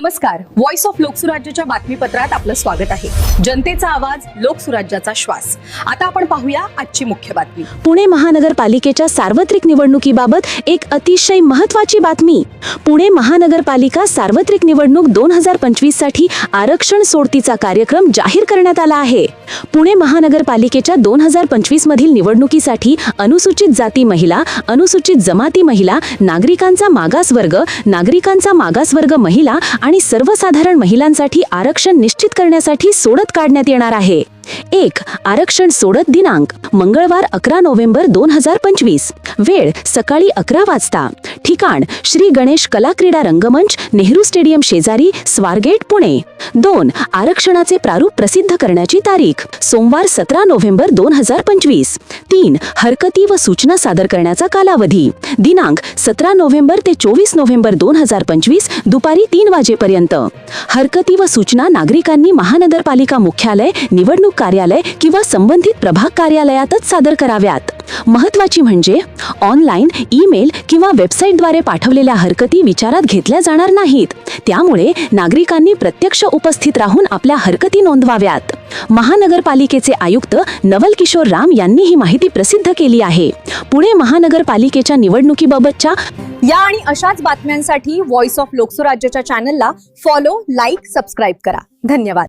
नमस्कार. Voice of लोकसुराज्याच्या बातमीपत्रात आपलं स्वागत आहे. जनतेचा आवाज लोकसुराज्याचा श्वास. आता आपण पाहूया आजची मुख्य बातमी. पुणे महानगरपालिकेच्या सार्वत्रिक निवडणुकीबाबत एक अतिशय महत्वाची बातमी. पुणे महानगरपालिका सार्वत्रिक निवडणूक दोन हजार पंचवीससाठी आरक्षण सोडतीचा कार्यक्रम जाहीर करण्यात आला आहे. पुणे महानगरपालिकेच्या दोन हजार पंचवीस मधील निवडणुकीसाठी अनुसूचित जाती महिला अनुसूचित जमाती महिला नागरिकांचा मागासवर्ग नागरिकांचा मागासवर्ग महिला आणि आणि सर्वसाधारण महिलांसाठी आरक्षण निश्चित करण्यासाठी सोडत काढण्यात येणार आहे. एक आरक्षण सोडत दिनांक मंगळवार अकरा नोव्हेंबर दोन हजार पंचवीस. वेळ सकाळी अकरा वाजता. ठिकाण श्री गणेश कला क्रीडा रंगमंच नेहरू स्टेडियम शेजारी स्वारगेट पुणे. दोन आरक्षणाचे प्रारूप प्रसिद्ध करण्याची तारीख सोमवार सतरा नोव्हेंबर दोन हजार पंचवीस. तीन हरकती व सूचना सादर करण्याचा कालावधी दिनांक सतरा नोव्हेंबर ते चोवीस नोव्हेंबर दोन हजार पंचवीस दुपारी तीन वाजेपर्यंत. हरकती व सूचना नागरिकांनी महानगरपालिका मुख्यालय निवडणूक कार्यालय किंवा संबंधित प्रभाग कार्यालयातच सादर कराव्यात. महत्वाची म्हणजे ऑनलाईन ईमेल किंवा वेबसाईटद्वारे पाठवलेल्या हरकती विचारात घेतल्या जाणार नाहीत. त्यामुळे नागरिकांनी प्रत्यक्ष उपस्थित राहून आपल्या हरकती नोंदवाव्यात. महानगरपालिकेचे आयुक्त नवल किशोर राम यांनी ही माहिती प्रसिद्ध केली आहे. पुणे महानगरपालिकेच्या निवडणुकीबाबतच्या या आणि अशाच बातम्यांसाठी व्हॉइस ऑफ लोकसुराज्याच्या चॅनलला फॉलो लाईक सबस्क्राईब करा. धन्यवाद.